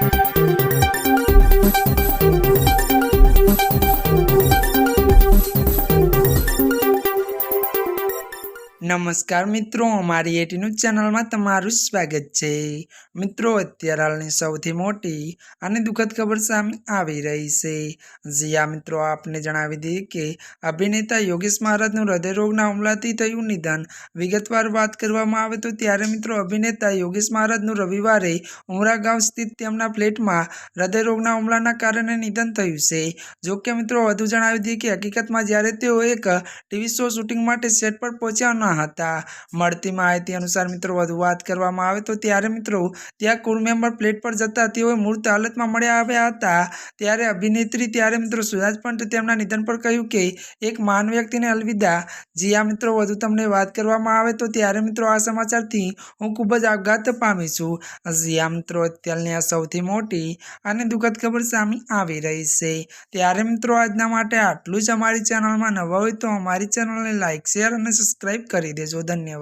Thank you. નમસ્કાર મિત્રો, અમારી એટી ન્યૂઝ ચેનલમાં તમારું સ્વાગત છે. મિત્રો, અત્યારે હાલની સૌથી મોટી અને દુઃખદ ખબર સામે આવી રહી છે. જીયા મિત્રો, આપને જણાવી દઈએ કે અભિનેતા યોગેશ મહારાજનું હૃદયરોગના હુમલાથી થયું નિધન. વિગતવાર વાત કરવામાં આવે તો ત્યારે મિત્રો, અભિનેતા યોગેશ મહારાજનું રવિવારે ઉમરા ગાંવ સ્થિત તેમના ફ્લેટમાં હૃદયરોગના હુમલાના કારણે નિધન થયું છે. જો કે મિત્રો, વધુ જણાવી દઈએ કે હકીકતમાં જ્યારે તેઓ એક ટીવી શો શૂટિંગ માટે સેટ પર પહોંચ્યા હતા. મળતી માહિતી અનુસાર મિત્રો વધુ વાત કરવામાં આવે તો ત્યારે મિત્રો ત્યાં કુળ મેમ્બર પ્લેટ પર જતા તેઓ મૃત હાલતમાં મળ્યા આવ્યા હતા. ત્યારે અભિનેત્રી ત્યારે મિત્રો સુરાજ પંત તેમના નિધન પર કહ્યું કે, એક મહાન વ્યક્તિને અલવિદા. જી મિત્રો, વધુ તમને વાત કરવામાં આવે તો ત્યારે મિત્રો આ સમાચારથી હું ખૂબ જ આઘાત પામી છું. જી આ મિત્રો, અત્યારની આ સૌથી મોટી અને દુઃખદ ખબર સામે આવી રહી છે. ત્યારે મિત્રો આજના માટે આટલું જ. અમારી ચેનલમાં નવા હોય તો અમારી ચેનલને લાઇક શેર અને સબસ્ક્રાઈબ કરી દેજો. ધન્યવાદ.